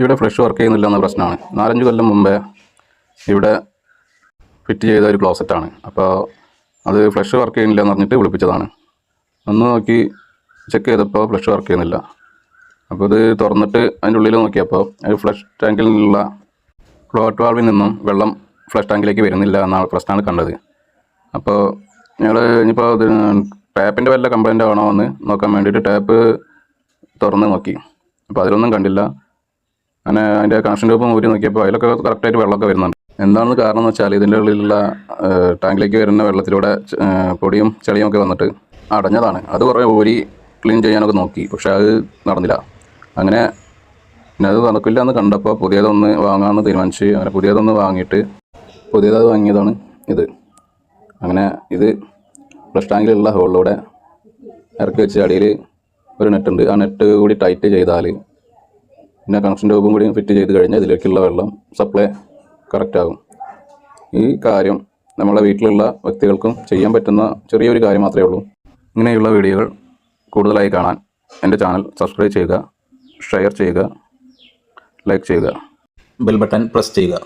ഇവിടെ fresh work ചെയ്യുന്നില്ല എന്ന പ്രശ്നമാണ്. നാലഞ്ച് കൊല്ലം മുമ്പേ ഇവിടെ ഫിറ്റ് ചെയ്ത ഒരു ക്ലോസറ്റാണ് അപ്പോൾ അത് ഫ്ലഷ് വർക്ക് ചെയ്യുന്നില്ല എന്ന് പറഞ്ഞിട്ട് വിളിപ്പിച്ചതാണ്. ഒന്ന് നോക്കി ചെക്ക് ചെയ്തപ്പോൾ ഫ്ലഷ് വർക്ക് ചെയ്യുന്നില്ല. അപ്പോൾ ഇത് തുറന്നിട്ട് അതിന്റെ ഉള്ളിൽ നോക്കിയപ്പോൾ ഒരു ഫ്ലഷ് ടാങ്കിൽ നിന്നുള്ള ഫ്ലോട്ട് വാൾവിൽ നിന്നും വെള്ളം ഫ്ലഷ് ടാങ്കിലേക്ക് വരുന്നില്ല എന്ന പ്രശ്നമാണ് കണ്ടത്. അപ്പോൾ ഞങ്ങൾ ഇനിയിപ്പോൾ ടാപ്പിന്റെ വല്ല കംപ്ലൈന്റ് ആണോ എന്ന് നോക്കാൻ വേണ്ടിയിട്ട് ടാപ്പ് തുറന്ന് നോക്കി. അപ്പോൾ അതിലൊന്നും കണ്ടില്ല. അങ്ങനെ അതിന്റെ കണക്ഷൻ ട്യൂബ് ഊരി നോക്കിയപ്പോൾ അതിലൊക്കെ കറക്റ്റായിട്ട് വെള്ളമൊക്കെ വരുന്നുണ്ട്. എന്താണെന്ന് കാരണം എന്ന് വെച്ചാൽ ഇതിന്റെ ഉള്ളിലുള്ള ടാങ്കിലേക്ക് വരുന്ന വെള്ളത്തിലൂടെ പൊടിയും ചെളിയും ഒക്കെ വന്നിട്ട് അടഞ്ഞതാണ്. അത് കുറേ ഊരി ക്ലീൻ ചെയ്യാനൊക്കെ നോക്കി. പക്ഷേ അത് നടന്നില്ല. അങ്ങനെ പിന്നെ അത് നടക്കില്ല എന്ന് കണ്ടപ്പോൾ പുതിയതൊന്ന് വാങ്ങാമെന്ന് തീരുമാനിച്ച് അങ്ങനെ പുതിയതൊന്ന് വാങ്ങിയിട്ട് പുതിയതത് വാങ്ങിയതാണ് ഇത്. അങ്ങനെ ഇത് ഫ്ലഷ് ടാങ്കിലുള്ള ഹോളിലൂടെ ഇറക്കി വെച്ച് അടിയിൽ ഒരു നെട്ടുണ്ട് ആ നെറ്റ് കൂടി ടൈറ്റ് ചെയ്താൽ പിന്നെ കണക്ഷൻ ട്യൂബും കൂടി ഫിറ്റ് ചെയ്ത് കഴിഞ്ഞാൽ ഇതിലേക്കുള്ള വെള്ളം സപ്ലൈ കറക്റ്റാകും. ഈ കാര്യം നമ്മളെ വീട്ടിലുള്ള വ്യക്തികൾക്കും ചെയ്യാൻ പറ്റുന്ന ചെറിയൊരു കാര്യം മാത്രമേ ഉള്ളൂ. ഇങ്ങനെയുള്ള വീഡിയോകൾ കൂടുതലായി കാണാൻ എന്റെ ചാനൽ സബ്സ്ക്രൈബ് ചെയ്യുക ഷെയർ ചെയ്യുക ലൈക്ക് ചെയ്യുക. ബെൽ ബട്ടൺ പ്രസ് ചെയ്യുക.